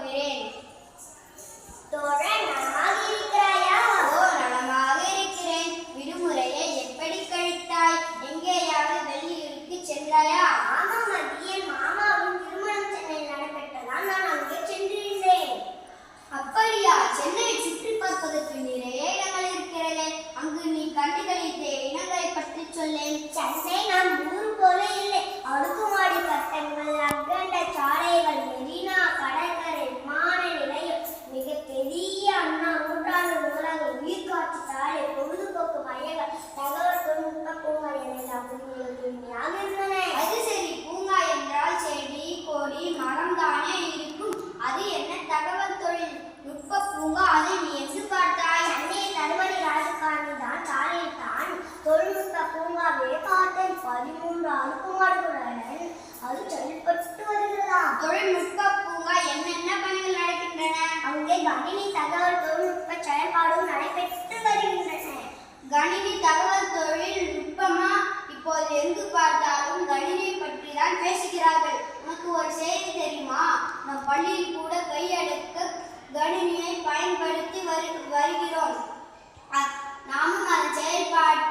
போகிறேன் தோழன் விடுமுறையை எப்படி கழித்தாய்? எங்கேயாவது வெளியூருக்கு சென்றாயா? ஆமாம் மதியன் மாமாவும் திருமணம் சென்னையில் நடைபெற்றதால் நான் அங்கே சென்றிருந்தேன். அப்படியா? சென்னையை சுற்றி பார்ப்பதற்கு நிறைய இடங்கள் இருக்கிறது. அங்கு நீ கண்டுகளித்த இனங்களை பற்றி சொல்லேன். பதிமூன்று அடுக்குமாடுகளுடன் அது செயல்பட்டு வருகிறதா? தொழில்நுட்ப பூங்கா என்னென்ன பணிகள் நடக்கின்றன? அங்கே கணினி தகவல் தொழில்நுட்ப செயல்பாடும் நடைபெற்று வருகின்றன. கணினி தகவல் தொழில்நுட்பமா இப்போது எங்கு பார்த்தாலும் கணினி பற்றி தான் பேசுகிறார்கள். உனக்கு ஒரு செய்தி தெரியுமா? நம் பள்ளியில் கூட கையடக்க கணினியை பயன்படுத்தி வரு வருகிறோம். நாமும் அதன் செயல்பாட்டு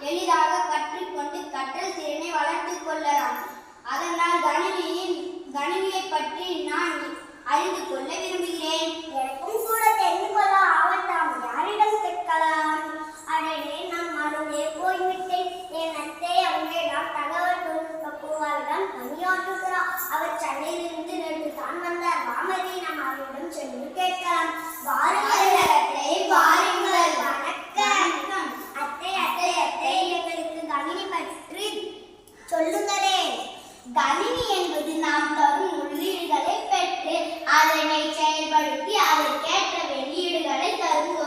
எளிதாக கற்றுக்கொண்டு கற்றல் திறனை வளர்த்துக் கொள்ளலாம். அதனால் கணினியின் கணினியை பற்றி நான் அறிந்து கொள்ள விரும்புகிறேன். எனக்கும் கூட தெரிந்து கொள்ள ஆவட்டாம். யாரிடம் கேட்கலாம்? அடடே நான் மறுபடியே போய்விட்டேன். என் அத்தை அவங்களிடம் தகவல் தொழில்நுட்ப பூங்காவிடம் பணியாற்றுகிறார் அவர் சென்னையிலிருந்து சொல்லுகிறேன் கணினி என்பது நாம் தரும் உள்ளீடுகளை பெற்று அதனை செயல்படுத்தி அதற்கேற்ற வெளியீடுகளை தரும்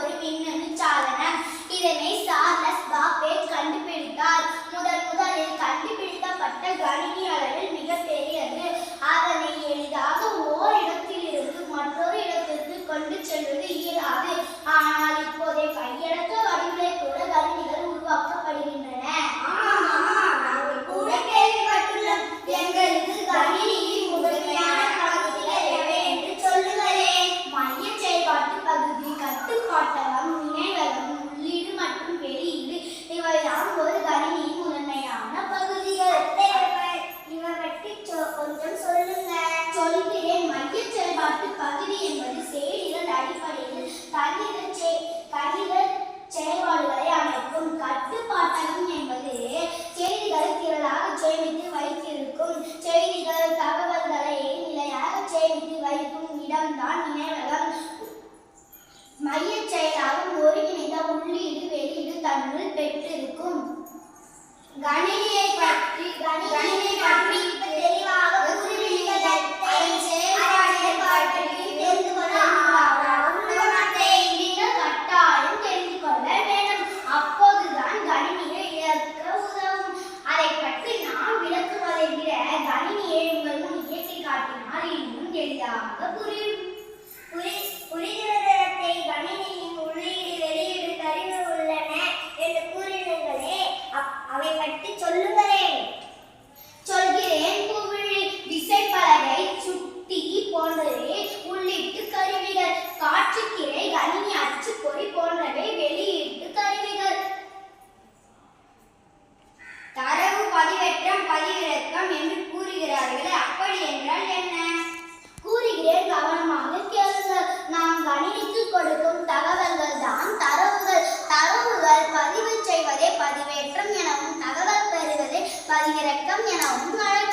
கணினியை பற்றி கணினியை பற்றி பற்றி தெரிந்து கொள்ள கட்டாயம் தெரிந்து வேண்டும். அப்போதுதான் கணினியை இழக்க உதவும். அதை பற்றி நான் விளக்குவதை விட கணினியை உங்கள் முன் இன்னும் எளிதாக புரியும். ഇറക്കം ഞാൻ ഒന്നാളെ